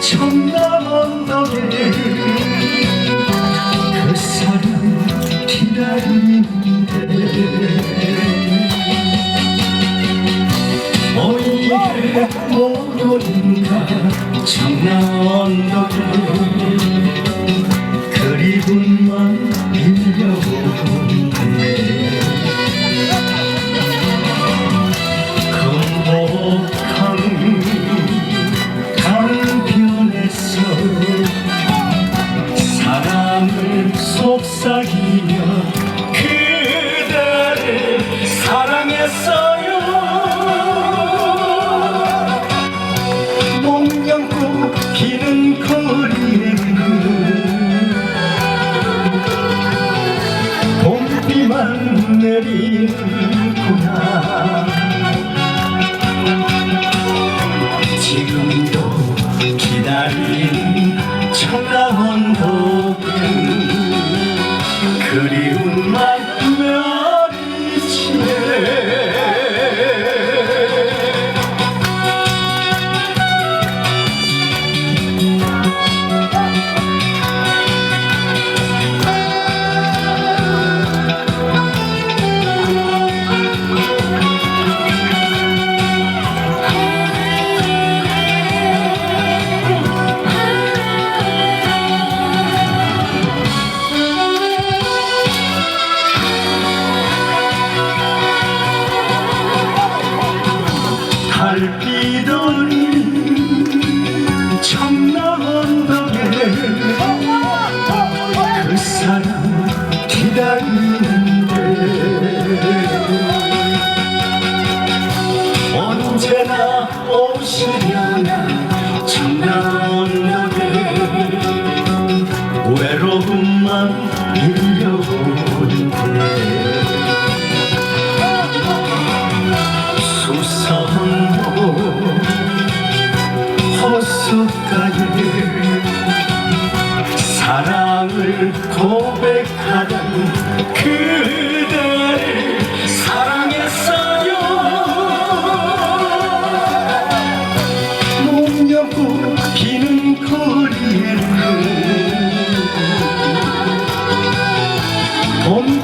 천남 언덕에 그 사람 기다리는데 어 이게 모르니까 천남 언덕에 속삭이며 그대를 사랑했어요. 목련꽃 피는 거리에는 봄비만 내리는구나.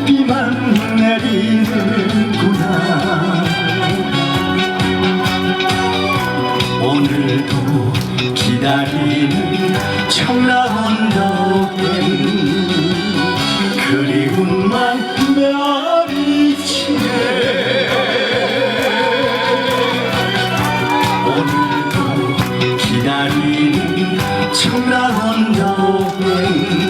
비만 내리는구나. 오늘도 기다리는 청라운 덕엔 그리운 만별이 치네 오늘도 기다리는 청라운 덕엔